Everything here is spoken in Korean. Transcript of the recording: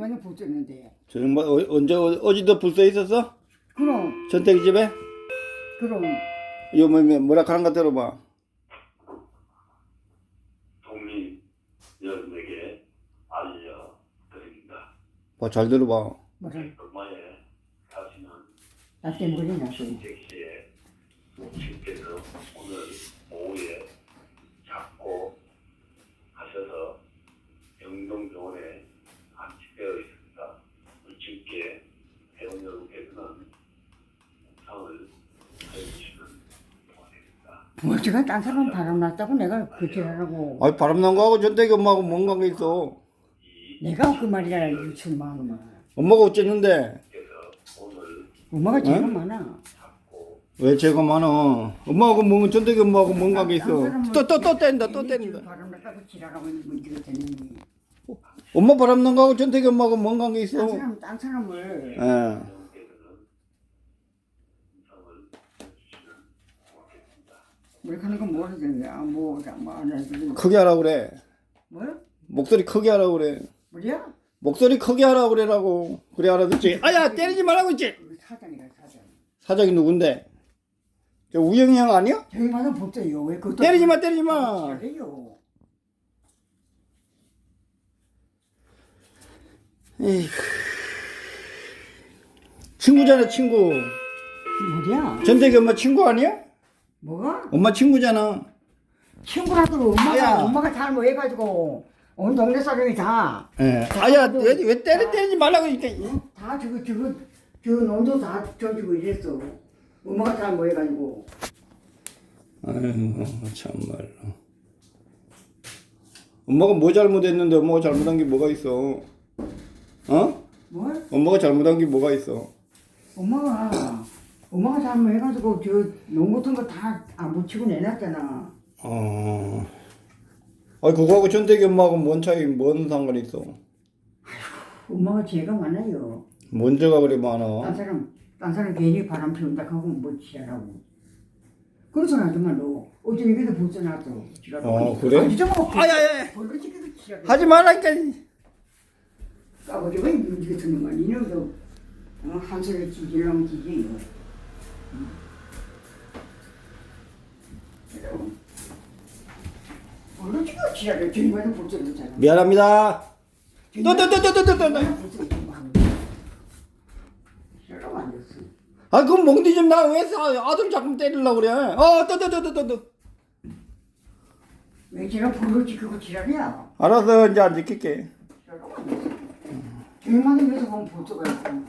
맨날 붙였는데. 저녁 뭐, 어, 언제 어, 어제도 불써 있었어? 그럼 전태기 집에? 그럼 이거 뭐, 뭐, 뭐라 하는 거 들어봐. 독립 여러분에게 알려드립니다. 봐, 잘 들어봐. 뭐라 얼마에 가시는 나 때문에 나서 신택 씨의 신께서 오늘 오후에 잡고 하셔서 영동병원에 되어 있습니다. 물질께 회원 여러분께서는 상을 고맙습니다. 뭐 제가 딴 사람 바람 났다고 내가 그지하라고 아이, 바람난 거하고 전태기 엄마하고 뭔 관계 있어? 내가 그 말이야 유출만 엄마가 어쨌는데? 그래서 오늘 엄마가 제일 응? 많아 잡고 왜 죄가 많아? 엄마하고 뭔, 전태기 엄마하고 뭔 관계 있어? 또, 또, 또 뗀다, 또 뗀다. 지금 바람 났다고 지랄하고 있는 문제가 되니 엄마 바람난 거하고 전태기 엄마하고 뭔 관계 있어? 딴 사람 딴 사람을 예. 뭐 하는 건 뭐라 되는 거야 뭐안 해도 크게 하라고 그래. 뭐 목소리 크게 하라고 그래. 뭐야 목소리 크게 하라고 그래라고. 그래 알아듣지? 아야 때리지 말라고 했지? 그 사장이라 사장 사장이 누군데? 저 우영이 형 아니야? 저희마다 붙어요 왜 그것도 때리지 마 때리지 마. 잘해요 친구잖아 친구. 뭐야 전태기 엄마 친구 아니야? 뭐가 엄마 친구잖아. 친구라도 엄마가. 엄마가 잘뭐 해가지고 온 동네 사람이 다 예. 아야 왜, 왜 때리 때리지 말라고 이니까 다 저거 저거 저 논도 다 져주고 이랬어. 엄마가 잘뭐 해가지고 아유 참말로. 엄마가 뭐 잘못했는데 엄마가 잘못한 게 뭐가 있어? 어? 뭘? 엄마가 잘못한 게 뭐가 있어? 엄마가 엄마가 잘뭐 해가지고 저논 같은 거 다 안 붙이고 내놨잖아. 어. 아니 그거하고 전태기 엄마하고 뭔 차이, 뭔 상관이 있어? 엄마가 죄가 많아요. 뭔지가 그래 딴 많아. 사람 딴 사람 괜히 바람 피운다 하고 뭐 지랄하고. 그래서 하지만 너 어제 이게도 붙여놨어. 지랄하고. 어, 그래? 아, 진짜 뭐 아야야. 벌로 지게도 지랄해. 하지 말라니까. 왜 문제 듣는 거야? 이놈도 어, 한 소리 지금 볼 줄은 잖아 미안합니다. 또또또또또또. 아 그럼 몽디 좀 나 왜 아들 자꾸 때리려고 그래? 어 또또또또또. 왜 지랄 볼로 지키고 지랄이야? 알았어 이제 안 지킬게. 안 됐어. 주인만은 그래서 보면 볼 수가 있고.